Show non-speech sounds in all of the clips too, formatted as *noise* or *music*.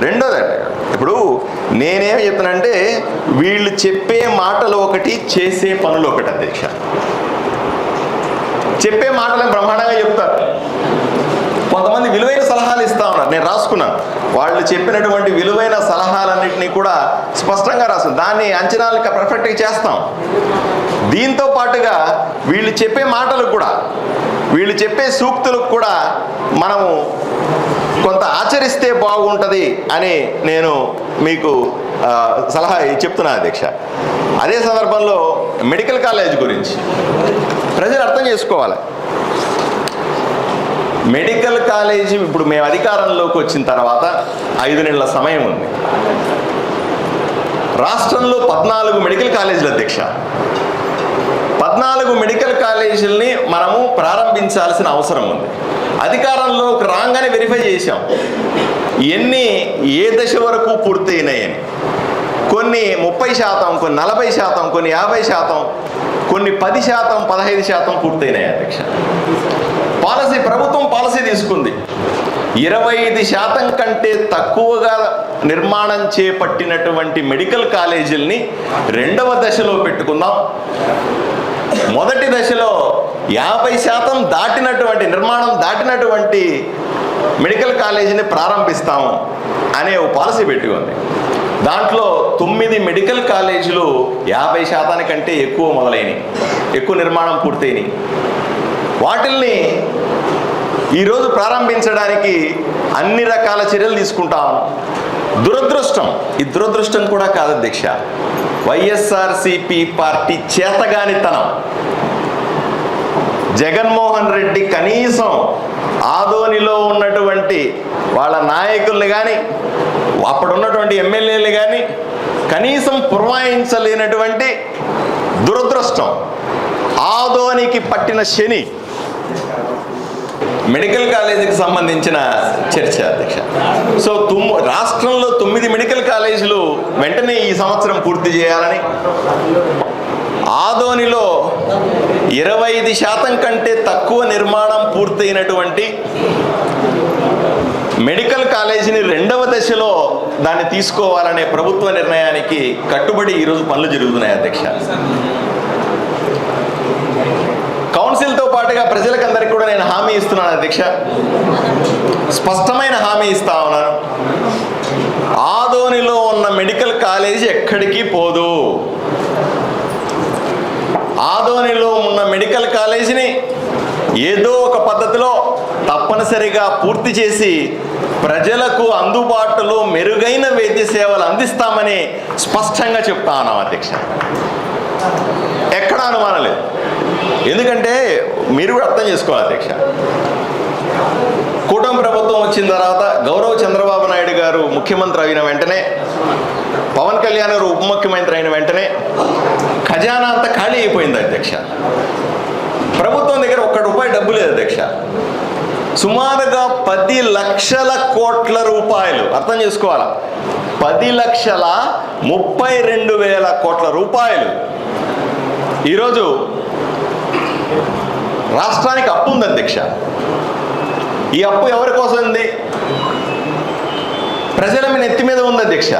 రెండోదండి. ఇప్పుడు నేనేం చెప్తానంటే వీళ్ళు చెప్పే మాటలు ఒకటి చేసే పనులు ఒకటి అధ్యక్ష. చెప్పే మాటలను బ్రహ్మాండంగా చెప్తారు. కొంతమంది విలువైన సలహాలు ఇస్తా ఉన్నారు. నేను రాసుకున్నాను. వాళ్ళు చెప్పినటువంటి విలువైన సలహాలన్నింటినీ కూడా స్పష్టంగా రాసు దాన్ని అంచనాలు పర్ఫెక్ట్గా చేస్తాం. దీంతో పాటుగా వీళ్ళు చెప్పే మాటలకు కూడా వీళ్ళు చెప్పే సూక్తులకు కూడా మనము కొంత ఆచరిస్తే బాగుంటుంది అని నేను మీకు సలహా చెప్తున్నా అధ్యక్ష. అదే సందర్భంలో మెడికల్ కాలేజ్ గురించి ప్రజలు అర్థం చేసుకోవాలి. మెడికల్ కాలేజీ ఇప్పుడు మేము అధికారంలోకి వచ్చిన తర్వాత ఐదు నెలల సమయం ఉంది. రాష్ట్రంలో పద్నాలుగు మెడికల్ కాలేజీల అధ్యక్ష. పద్నాలుగు మెడికల్ కాలేజీలని మనము ప్రారంభించాల్సిన అవసరం ఉంది. అధికారంలోకి రాగానే వెరిఫై చేశాం. ఎన్ని ఏ దశ వరకు పూర్తయినాయని. కొన్ని ముప్పై శాతం కొన్ని నలభై శాతం కొన్ని యాభై శాతం కొన్ని పది శాతం పదహైదు శాతం పూర్తయినాయి అధ్యక్ష. పాలసీ ప్రభుత్వం పాలసీ తీసుకుంది. ఇరవై ఐదు శాతం కంటే తక్కువగా నిర్మాణం చేపట్టినటువంటి మెడికల్ కాలేజీల్ని రెండవ దశలో పెట్టుకుందాం. మొదటి దశలో యాభై శాతం దాటినటువంటి నిర్మాణం దాటినటువంటి మెడికల్ కాలేజీని ప్రారంభిస్తాము అనే ఓ పాలసీ పెట్టి ఉంది. దాంట్లో తొమ్మిది మెడికల్ కాలేజీలు యాభై శాతానికంటే ఎక్కువ మొదలైనవి ఎక్కువ నిర్మాణం పూర్తయినాయి. వాటిల్ని ఈరోజు ప్రారంభించడానికి అన్ని రకాల చర్యలు తీసుకుంటాం దురదృష్టం ఈ దురదృష్టం కూడా కాదు అధ్యక్ష వైఎస్ఆర్సిపి పార్టీ చేతగానితనం. జగన్మోహన్ రెడ్డి కనీసం ఆదోనిలో ఉన్నటువంటి వాళ్ళ నాయకుల్ని కానీ అప్పుడున్నటువంటి ఎమ్మెల్యేలు కానీ కనీసం పురమాయించలేనటువంటి దురదృష్టం. ఆదోనికి పట్టిన శని మెడికల్ కాలేజీకి సంబంధించిన చర్చ అధ్యక్ష. సో తుమ్ రాష్ట్రంలో తొమ్మిది మెడికల్ కాలేజీలు వెంటనే ఈ సంవత్సరం పూర్తి చేయాలని. ఆదోనిలో ఇరవై ఐదు శాతం కంటే తక్కువ నిర్మాణం పూర్తయినటువంటి మెడికల్ కాలేజీని రెండవ దశలో దాన్ని తీసుకోవాలనే ప్రభుత్వ నిర్ణయానికి కట్టుబడి ఈరోజు పనులు జరుగుతున్నాయి అధ్యక్ష. కౌన్సిల్తో ప్రజలకందరికీ కూడా నేను హామీ ఇస్తున్నాను అధ్యక్ష స్పష్టమైన హామీ ఇస్తా ఉన్నాను. ఆదోనిలో ఉన్న మెడికల్ కాలేజీ ఎక్కడికి పోదు? ఆదోనిలో ఉన్న మెడికల్ కాలేజీని ఏదో ఒక పద్ధతిలో తప్పనిసరిగా పూర్తి చేసి ప్రజలకు అందుబాటులో మెరుగైన వైద్య సేవలు అందిస్తామని స్పష్టంగా చెప్తా ఉన్నాం అధ్యక్ష. ఎక్కడ అనుమానం లేదు. ఎందుకంటే మీరు కూడా అర్థం చేసుకోవాలి అధ్యక్ష. కూటమి ప్రభుత్వం వచ్చిన తర్వాత గౌరవ్ చంద్రబాబు నాయుడు గారు ముఖ్యమంత్రి అయిన వెంటనే పవన్ కళ్యాణ్ గారు ఉప ముఖ్యమంత్రి అయిన వెంటనే ఖజానా అంతా ఖాళీ అయిపోయింది అధ్యక్ష. ప్రభుత్వం దగ్గర ఒక్క రూపాయి డబ్బు లేదు అధ్యక్ష. సుమారుగా పది లక్షల కోట్ల రూపాయలు అర్థం చేసుకోవాలా? పది లక్షల ముప్పై రెండు వేల కోట్ల రూపాయలు. ఈరోజు రాష్ట్రానికి అప్పు ఉంది అధ్యక్ష ఈ అప్పు ఎవరి కోసం ఉంది? ప్రజల మీద నెత్తి మీద ఉంది అధ్యక్ష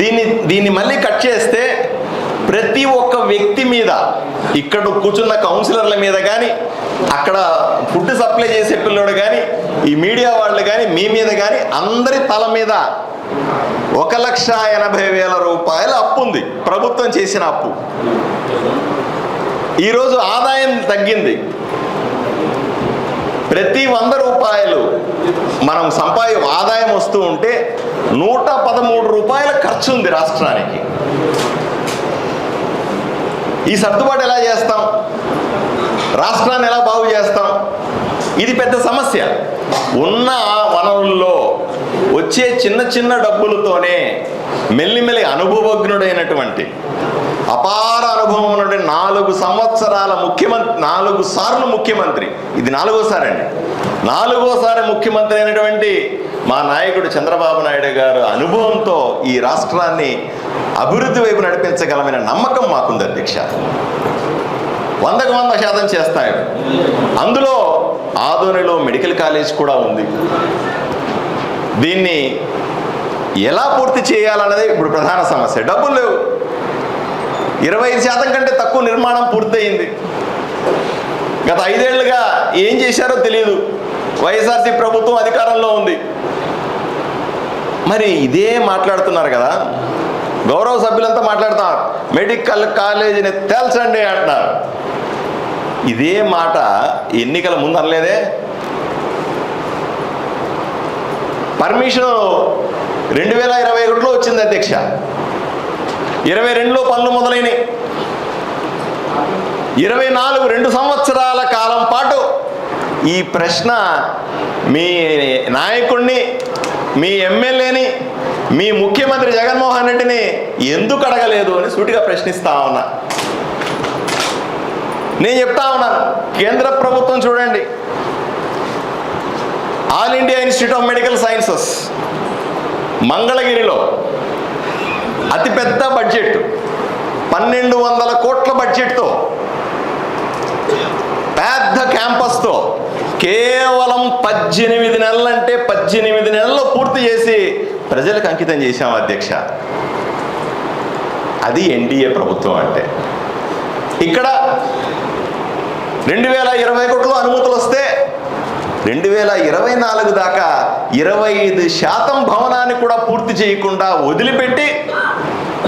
దీన్ని దీన్ని మళ్ళీ కట్ చేస్తే ప్రతి ఒక్క వ్యక్తి మీద ఇక్కడ కూర్చున్న కౌన్సిలర్ల మీద కానీ అక్కడ ఫుడ్ సప్లై చేసే పిల్లోడు కానీ ఈ మీడియా వాళ్ళు కానీ మీ మీద కానీ అందరి తల మీద ఒక లక్ష ఎనభై వేల రూపాయల అప్పు ఉంది. ప్రభుత్వం చేసిన అప్పు. ఈరోజు ఆదాయం తగ్గింది. ప్రతి వంద రూపాయలు మనం సంపాది ఆదాయం వస్తూ ఉంటే నూట పదమూడు రూపాయల ఖర్చు ఉంది రాష్ట్రానికి. ఈ సర్దుబాటు ఎలా చేస్తాం? రాష్ట్రాన్ని ఎలా బాగు చేస్తాం? ఇది పెద్ద సమస్య. ఉన్న వనరుల్లో వచ్చే చిన్న చిన్న డబ్బులతోనే మెల్లిమెల్లి అనుభవజ్ఞుడైనటువంటి అపార అనుభవం ఉన్నటువంటి నాలుగు సంవత్సరాల ముఖ్యమంత్రి నాలుగు సార్లు ముఖ్యమంత్రి. ఇది నాలుగోసారి అండి. నాలుగోసారి ముఖ్యమంత్రి అయినటువంటి మా నాయకుడు చంద్రబాబు నాయుడు గారు అనుభవంతో ఈ రాష్ట్రాన్ని అభివృద్ధి వైపు నడిపించగలమైన నమ్మకం మాకుంది అధ్యక్ష. వందకు వంద శాతం చేస్తాయి అందులో ఆదోనిలో మెడికల్ కాలేజ్ కూడా ఉంది. దీన్ని ఎలా పూర్తి చేయాలన్నది ఇప్పుడు ప్రధాన సమస్య. డబ్బులు లేవు. ఇరవై ఐదు శాతం కంటే తక్కువ నిర్మాణం పూర్తయింది. గత ఐదేళ్ళుగా ఏం చేశారో తెలియదు వైఎస్ఆర్సీ ప్రభుత్వం అధికారంలో ఉంది. మరి ఇదే మాట్లాడుతున్నారు కదా. గౌరవ సభ్యులంతా మాట్లాడుతున్నారు. మెడికల్ కాలేజీని తేల్చండి అంటున్నారు. ఇదే మాట ఎన్నికల ముందు అనలేదే. పర్మిషన్ రెండు వేల ఇరవై ఒకటిలో వచ్చింది అధ్యక్ష. ఇరవై రెండులో పనులు మొదలైనవి ఇరవై నాలుగు రెండు సంవత్సరాల కాలం పాటు ఈ ప్రశ్న మీ నాయకుడిని మీ ఎమ్మెల్యేని మీ ముఖ్యమంత్రి జగన్మోహన్ రెడ్డిని ఎందుకు అడగలేదు అని సూటిగా ప్రశ్నిస్తా ఉన్నా. నేను చెప్తా ఉన్నాను కేంద్ర ప్రభుత్వం చూడండి. All India Institute of Medical Sciences మంగళగిరిలో అతిపెద్ద బడ్జెట్. పన్నెండు వందల కోట్ల బడ్జెట్తో పెద్ద క్యాంపస్తో కేవలం పద్దెనిమిది నెలలంటే పద్దెనిమిది నెలల్లో పూర్తి చేసి ప్రజలకు అంకితం చేశాం అధ్యక్ష. అది ఎన్డీఏ ప్రభుత్వం అంటే. ఇక్కడ రెండు వేల ఇరవై ఒకటిలో అనుమతులు వస్తే రెండు వేల ఇరవై నాలుగు దాకా ఇరవై ఐదు శాతం భవనాన్ని కూడా పూర్తి చేయకుండా వదిలిపెట్టి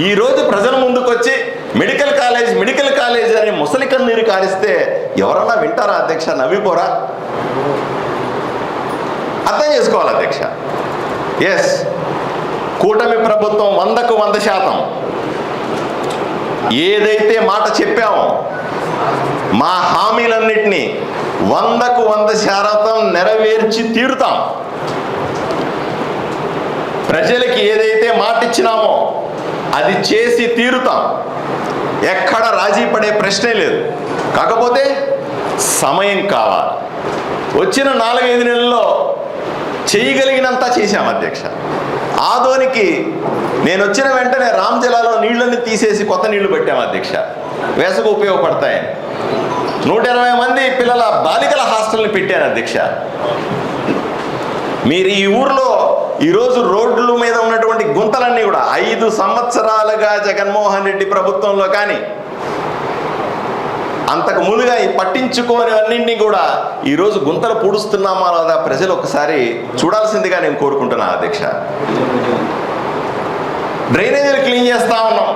ఈరోజు ప్రజల ముందుకొచ్చి మెడికల్ కాలేజ్ మెడికల్ కాలేజ్ అని ముసలి కన్నీరు కారిస్తే ఎవరన్నా వింటారా అధ్యక్ష? నవ్విపోరా? అర్థం చేసుకోవాలి అధ్యక్ష. ఎస్ కూటమి ప్రభుత్వం వందకు వంద శాతం. ఏదైతే మాట చెప్పామో మా హామీలన్నింటినీ వందకు వంద శాతం నెరవేర్చి తీరుతాం. ప్రజలకి ఏదైతే మాట ఇచ్చినామో అది చేసి తీరుతాం. ఎక్కడ రాజీ పడే ప్రశ్నే లేదు. కాకపోతే సమయం కావాలి. వచ్చిన నాలుగైదు నెలల్లో చేయగలిగినంత చేశాం అధ్యక్ష. ఆదోనికి నేను వచ్చిన వెంటనే రామ్ జిల్లాలో నీళ్ళని తీసేసి కొత్త నీళ్ళు పెట్టాం అధ్యక్ష. వేసకు ఉపయోగపడతాయి. నూట ఇరవై మంది పిల్లల బాలికల హాస్టల్ని పెట్టాను అధ్యక్ష. మీరు ఈ ఊర్లో ఈరోజు రోడ్ల మీద ఉన్నటువంటి గుంతలన్నీ కూడా ఐదు సంవత్సరాలుగా జగన్మోహన్ రెడ్డి ప్రభుత్వంలో కానీ అంతకు ముందుగా ఈ పట్టించుకోనివన్నింటినీ కూడా ఈరోజు గుంతలు పూడుస్తున్నామా లేదా ప్రజలు ఒకసారి చూడాల్సిందిగా నేను కోరుకుంటున్నాను అధ్యక్ష. డ్రైనేజీలు క్లీన్ చేస్తా ఉన్నాం.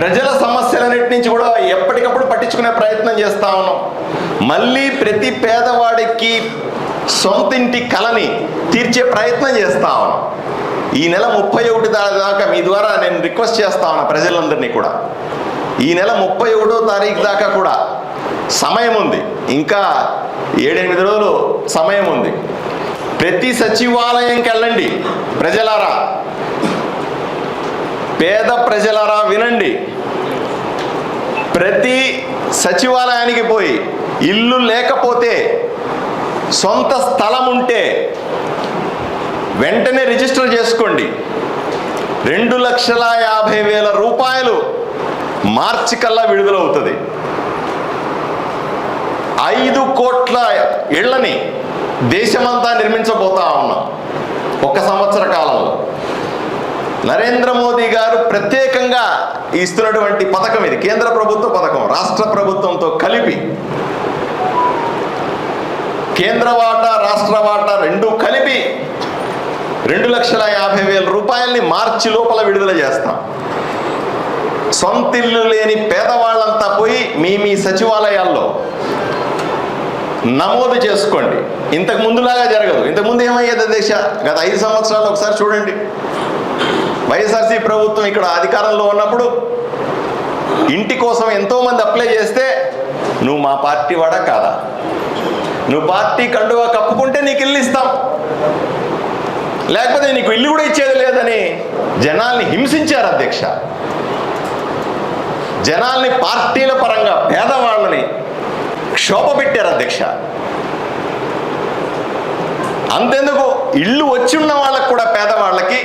ప్రజల సమస్యలన్నిటి నుంచి కూడా ఎప్పటికప్పుడు పట్టించుకునే ప్రయత్నం చేస్తా ఉన్నాం. మళ్ళీ ప్రతి పేదవాడికి సొంతింటి కలని తీర్చే ప్రయత్నం చేస్తా ఉన్నాం. ఈ నెల ముప్పై ఒకటి దాకా మీ ద్వారా నేను రిక్వెస్ట్ చేస్తా ఉన్నా ప్రజలందరినీ కూడా. ఈ నెల ముప్పై ఒకటో తారీఖు దాకా కూడా సమయం ఉంది. ఇంకా ఏడెనిమిది రోజులు సమయం ఉంది. ప్రతి సచివాలయంకి వెళ్ళండి. ప్రజలారా పేద ప్రజలారా వినండి. ప్రతి సచివాలయానికి పోయి ఇల్లు లేకపోతే సొంత స్థలం ఉంటే వెంటనే రిజిస్టర్ చేసుకోండి. రెండు లక్షల యాభై వేల రూపాయలు మార్చి కల్లా విడుదలవుతుంది. ఐదు కోట్ల ఇళ్ళని దేశమంతా నిర్మించబోతా ఉన్నాం ఒక సంవత్సర కాలంలో. నరేంద్ర మోదీ గారు ప్రత్యేకంగా ఇస్తున్నటువంటి పథకం ఇది కేంద్ర ప్రభుత్వ పథకం రాష్ట్ర ప్రభుత్వంతో కలిపి కేంద్ర వాటా రాష్ట్ర వాటా రెండు కలిపి రెండు లక్షల యాభై వేల రూపాయల్ని మార్చి లోపల విడుదల చేస్తాం. సొంతిల్లు లేని పేదవాళ్ళంతా పోయి మీ మీ సచివాలయాల్లో నమోదు చేసుకోండి. ఇంతకు ముందులాగా జరగదు. ఇంతకుముందు ఏమయ్యేది అధ్యక్ష గత ఐదు సంవత్సరాలు ఒకసారి చూడండి. వైఎస్ఆర్సీ ప్రభుత్వం ఇక్కడ అధికారంలో ఉన్నప్పుడు ఇంటి కోసం ఎంతోమంది అప్లై చేస్తే నువ్వు మా పార్టీ వాడా కాదా? నువ్వు పార్టీ కండువా కప్పుకుంటే నీకు ఇల్లు ఇస్తాం. లేకపోతే నీకు ఇల్లు కూడా ఇచ్చేది లేదని జనాల్ని హింసించారు అధ్యక్ష. జనాల్ని పార్టీల పరంగా పేదవాళ్ళని క్షోభ పెట్టారు అధ్యక్ష. అంతెందుకు? ఇల్లు వచ్చి ఉన్న వాళ్ళకు కూడా పేదవాళ్ళకి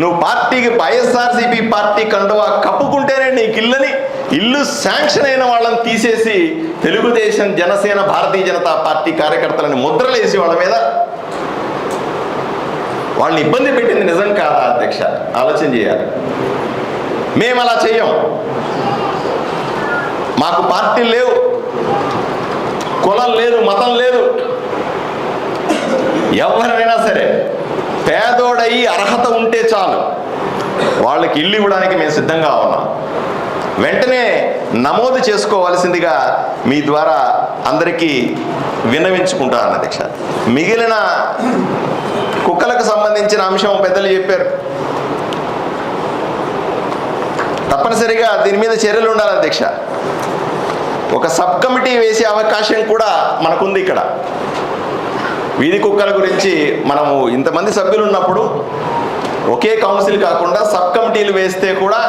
నువ్వు పార్టీకి వైఎస్ఆర్సీపీ పార్టీ కండువా కప్పుకుంటేనే నీకు ఇల్లని ఇల్లు శాంక్షన్ అయిన వాళ్ళని తీసేసి తెలుగుదేశం జనసేన భారతీయ జనతా పార్టీ కార్యకర్తలని ముద్రలేసి వాళ్ళ మీద వాళ్ళని ఇబ్బంది పెట్టింది నిజం కాదా అధ్యక్ష? ఆలోచన చేయాలి. మేము అలా చెయ్యం. మాకు పార్టీలు లేవు. కులం లేదు మతం లేదు. ఎవరైనా సరే పేదోడయి అర్హత ఉంటే చాలు. వాళ్ళకి ఇల్లు ఇవ్వడానికి మేము సిద్ధంగా ఉన్నాం. వెంటనే నమోదు చేసుకోవాల్సిందిగా మీ ద్వారా అందరికీ విన్నవించుకుంటాను అధ్యక్ష మిగిలిన కుక్కలకు సంబంధించిన అంశం పెద్దలు చెప్పారు. తప్పనిసరిగా దీని మీద చర్యలు ఉండాలి అధ్యక్ష ఒక సబ్ కమిటీ వేసే అవకాశం కూడా మనకుంది ఇక్కడ. వీధి కుక్కల గురించి మనము ఇంతమంది సభ్యులు ఉన్నప్పుడు ఒకే కౌన్సిల్ కాకుండా సబ్ కమిటీలు వేస్తే కూడా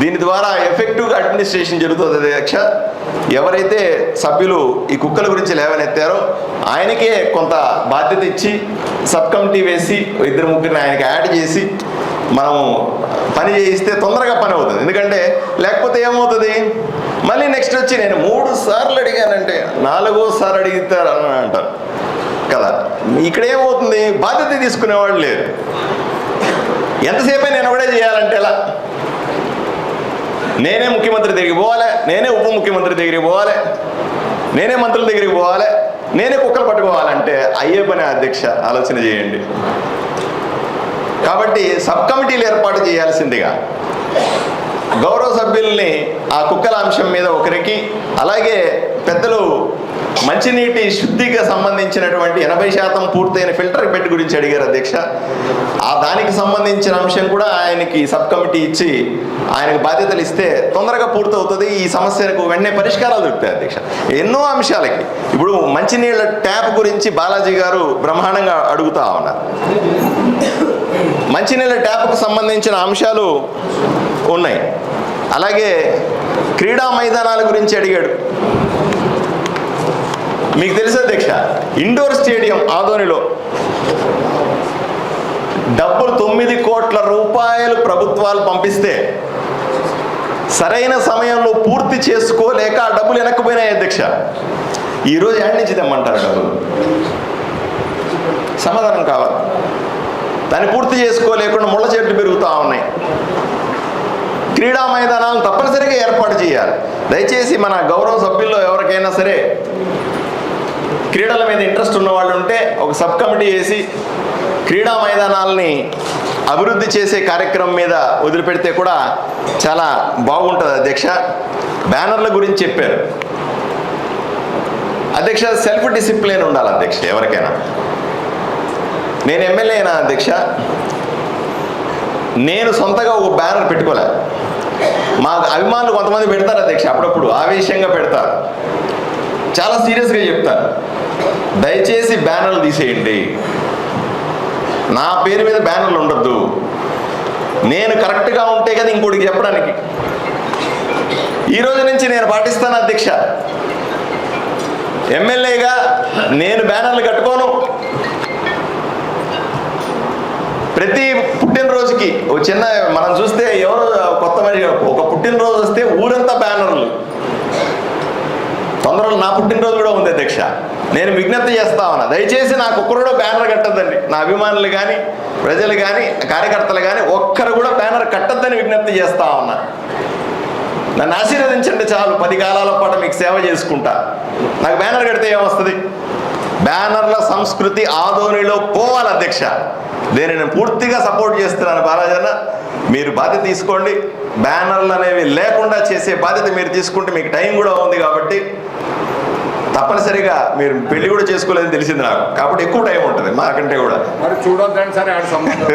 దీని ద్వారా ఎఫెక్టివ్గా అడ్మినిస్ట్రేషన్ జరుగుతుంది అధ్యక్ష ఎవరైతే సభ్యులు ఈ కుక్కల గురించి లేవనెత్తారో ఆయనకే కొంత బాధ్యత ఇచ్చి సబ్ కమిటీ వేసి ఇద్దరు ముగ్గురిని ఆయనకి యాడ్ చేసి మనం పని చేయిస్తే తొందరగా పని అవుతుంది. ఎందుకంటే లేకపోతే ఏమవుతుంది? మళ్ళీ నెక్స్ట్ వచ్చి నేను మూడు సార్లు అడిగానంటే నాలుగోసారి అడిగితారు అని అంటారు. కదా? ఇక్కడ ఏమవుతుంది? బాధ్యత తీసుకునేవాళ్ళు లేరు. ఎంతసేపే నేను ఒకటే చేయాలంటే ఎలా? నేనే ముఖ్యమంత్రి దగ్గరికి పోవాలి నేనే ఉప ముఖ్యమంత్రి దగ్గరికి పోవాలి నేనే మంత్రుల దగ్గరికి పోవాలి నేనే కుక్కలు పట్టుకోవాలంటే అయ్యే పని అధ్యక్ష ఆలోచన చేయండి. కాబట్టి సబ్ కమిటీలు ఏర్పాటు చేయాల్సిందిగా గౌరవ సభ్యుల్ని ఆ కుక్కల అంశం మీద ఒకరికి అలాగే పెద్దలు మంచినీటి శుద్ధికి సంబంధించినటువంటి ఎనభై శాతం పూర్తయిన ఫిల్టర్ బెడ్ గురించి అడిగారు అధ్యక్ష. ఆ దానికి సంబంధించిన అంశం కూడా ఆయనకి సబ్ కమిటీ ఇచ్చి ఆయనకు బాధ్యతలు ఇస్తే తొందరగా పూర్తవుతుంది. ఈ సమస్యలకు వెంటనే పరిష్కారాలు దొరుకుతాయి అధ్యక్ష. ఎన్నో అంశాలకి. ఇప్పుడు మంచినీళ్ళ ట్యాప్ గురించి బాలాజీ గారు బ్రహ్మాండంగా అడుగుతా ఉన్నారు. మంచినీళ్ళ ట్యాప్కు సంబంధించిన అంశాలు ఉన్నాయి. అలాగే క్రీడా మైదానాల గురించి అడిగాడు. మీకు తెలుసా అధ్యక్ష ఇండోర్ స్టేడియం ఆదోనిలో డబ్బులు తొమ్మిది కోట్ల రూపాయలు ప్రభుత్వాలు పంపిస్తే సరైన సమయంలో పూర్తి చేసుకోలేక ఆ డబ్బులు వెనక్కిపోయినాయి అధ్యక్ష. ఈరోజు యాడ్ నుంచి తెమ్మంటారు డబ్బులు. సమాధానం కావాలి. దాన్ని పూర్తి చేసుకోలేకుండా ముళ్ళ చెట్లు పెరుగుతూ ఉన్నాయి. క్రీడా మైదానాలను తప్పనిసరిగా ఏర్పాటు చేయాలి. దయచేసి మన గౌరవ సభ్యుల్లో ఎవరికైనా సరే క్రీడల మీద ఇంట్రెస్ట్ ఉన్న వాళ్ళు ఉంటే ఒక సబ్ కమిటీ వేసి క్రీడా మైదానాలని అభివృద్ధి చేసే కార్యక్రమం మీద వదిలిపెడితే కూడా చాలా బాగుంటుంది అధ్యక్ష. బ్యానర్ల గురించి చెప్పారు. అధ్యక్ష సెల్ఫ్ డిసిప్లిన్ ఉండాలి అధ్యక్ష ఎవరికైనా. నేను ఎమ్మెల్యేనా అధ్యక్ష? నేను సొంతగా ఒక బ్యానర్ పెట్టుకోలే. మా అభిమానులు కొంతమంది పెడతారు అధ్యక్ష అప్పుడప్పుడు ఆవేశంగా పెడతారు. చాలా సీరియస్గా చెప్తారు. దయచేసి బ్యానర్లు తీసేయండి. నా పేరు మీద బ్యానర్లు ఉండొద్దు. నేను కరెక్ట్గా ఉంటే కదా ఇంకోటికి చెప్పడానికి. ఈ రోజు నుంచి నేను పాటిస్తాను అధ్యక్ష. ఎమ్మెల్యేగా నేను బ్యానర్లు కట్టుకోను. ప్రతి పుట్టినరోజుకి ఒక చిన్న మనం చూస్తే ఎవరు కొత్త మనిషి ఒక పుట్టినరోజు వస్తే ఊరంతా బ్యానర్లు. తొందరలో నా పుట్టినరోజు కూడా ఉంది అధ్యక్ష. నేను విజ్ఞప్తి చేస్తా ఉన్నా. దయచేసి నాకు ఒక్కరు బ్యానర్ కట్టద్దండి. నా అభిమానులు కానీ ప్రజలు కానీ కార్యకర్తలు కానీ ఒక్కరు కూడా బ్యానర్ కట్టద్దని విజ్ఞప్తి చేస్తా ఉన్నా. నన్ను ఆశీర్వదించండి చాలు. పది కాలాల పాటు మీకు సేవ చేసుకుంటా. నాకు బ్యానర్ కడితే ఏమొస్తుంది? బ్యానర్ల సంస్కృతి ఆదోనిలో పోవాలి అధ్యక్ష. దీన్ని నేను పూర్తిగా సపోర్ట్ చేస్తున్నాను బాలాజన్న. మీరు బాధ్యత తీసుకోండి. బ్యానర్లు అనేవి లేకుండా చేసే బాధ్యత మీరు తీసుకుంటే మీకు టైం కూడా ఉంది కాబట్టి తప్పనిసరిగా మీరు పెళ్ళి కూడా చేసుకోలేదని తెలిసింది నాకు. కాబట్టి ఎక్కువ టైం ఉంటుంది మాకంటే కూడా. మరి చూడొద్దండి సరే ఆడ సంబంధం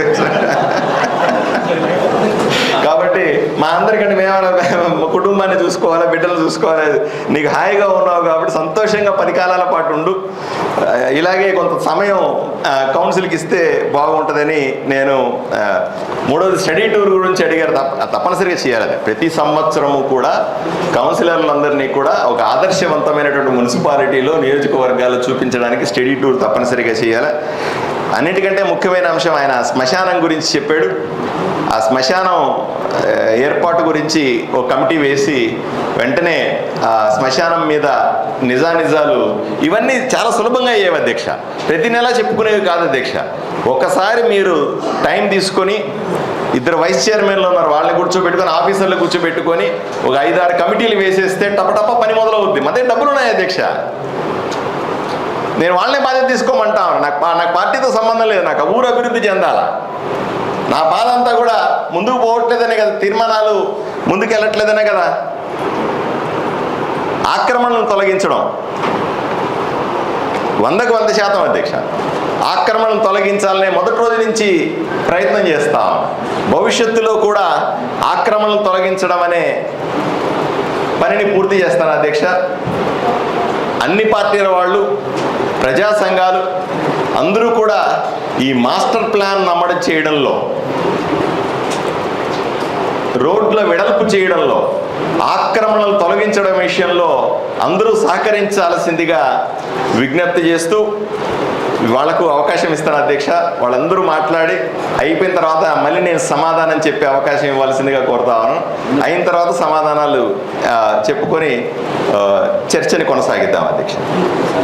కాబట్టి మా అందరికంటే మేము *laughs* కుటుంబాన్ని చూసుకోవాలి బిడ్డలు చూసుకోవాలి నీకు హాయిగా ఉన్నావు కాబట్టి సంతోషంగా పది కాలాల పాటు ఉండు. ఇలాగే కొంత సమయం కౌన్సిల్కి ఇస్తే బాగుంటుందని నేను మూడోది స్టడీ టూర్ గురించి అడిగారు. తప్ప తప్పనిసరిగా చేయాలి. ప్రతి సంవత్సరము కూడా కౌన్సిలర్లందరినీ కూడా ఒక ఆదర్శవంతమైనటువంటి మున్సిపాలిటీలో నియోజకవర్గాలు చూపించడానికి స్టడీ టూర్ తప్పనిసరిగా చేయాలి. అన్నిటికంటే ముఖ్యమైన అంశం ఆయన శ్మశానం గురించి చెప్పాడు. ఆ శ్మశానం ఏర్పాటు గురించి ఒక కమిటీ వేసి వెంటనే ఆ శ్మశానం మీద నిజానిజాలు ఇవన్నీ చాలా సులభంగా అయ్యేవి అధ్యక్ష. ప్రతి నెలా చెప్పుకునేవి కాదు అధ్యక్ష. ఒకసారి మీరు టైం తీసుకొని ఇద్దరు వైస్ చైర్మన్లు ఉన్నారు. వాళ్ళని కూర్చోబెట్టుకొని ఆఫీసర్లు కూర్చోబెట్టుకొని ఒక ఐదారు కమిటీలు వేసేస్తే టపటప పని మొదలవుద్ది. మధ్య డబ్బులు ఉన్నాయి అధ్యక్ష. నేను వాళ్ళనే బాధ్యత తీసుకోమంటాను నాకు నాకు పార్టీతో సంబంధం లేదు. నాకు ఊరు అభివృద్ధి చెందాలా? నా బాధ అంతా కూడా ముందుకు పోవట్లేదనే కదా తీర్మానాలు ముందుకు వెళ్ళట్లేదనే కదా? ఆక్రమణను తొలగించడం వందకు వంద శాతం అధ్యక్ష. ఆక్రమణను తొలగించాలనే మొదటి రోజు నుంచి ప్రయత్నం చేస్తాం. భవిష్యత్తులో కూడా ఆక్రమణలు తొలగించడం అనే పనిని పూర్తి చేస్తాను అధ్యక్ష. అన్ని పార్టీల వాళ్ళు ప్రజా సంఘాలు అందరూ కూడా ఈ మాస్టర్ ప్లాన్ అమలు చేయడంలో రోడ్ల వెడల్పు చేయడంలో ఆక్రమణలు తొలగించడం విషయంలో అందరూ సహకరించాల్సిందిగా విజ్ఞప్తి చేస్తూ వాళ్ళకు అవకాశం ఇస్తాను అధ్యక్ష? వాళ్ళందరూ మాట్లాడి అయిపోయిన తర్వాత మళ్ళీ నేను సమాధానం చెప్పే అవకాశం ఇవ్వాల్సిందిగా కోరుతాను అయిన తర్వాత సమాధానాలు చెప్పుకొని చర్చని కొనసాగిద్దాం అధ్యక్ష.